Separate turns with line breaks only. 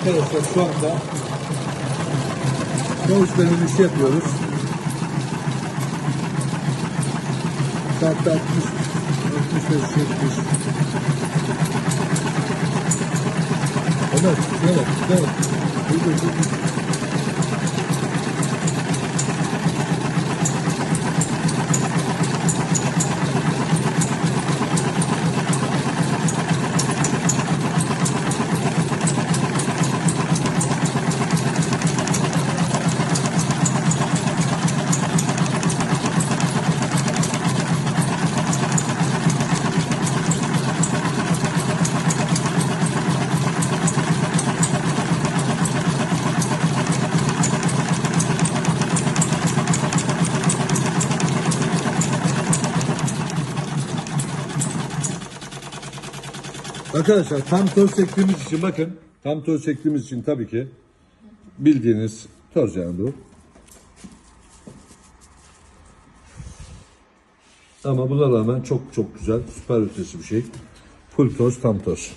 Arkadaşlar şu anda Koğuş dönüşü yapıyoruz. Saatte 60 65 70 Evet, evet, evet. Arkadaşlar tam toz çektiğimiz için bakın. Tam toz çektiğimiz için tabii ki bildiğiniz toz yani bu. Ama buna rağmen çok çok güzel, süper ötesi bir şey. Full toz, tam toz.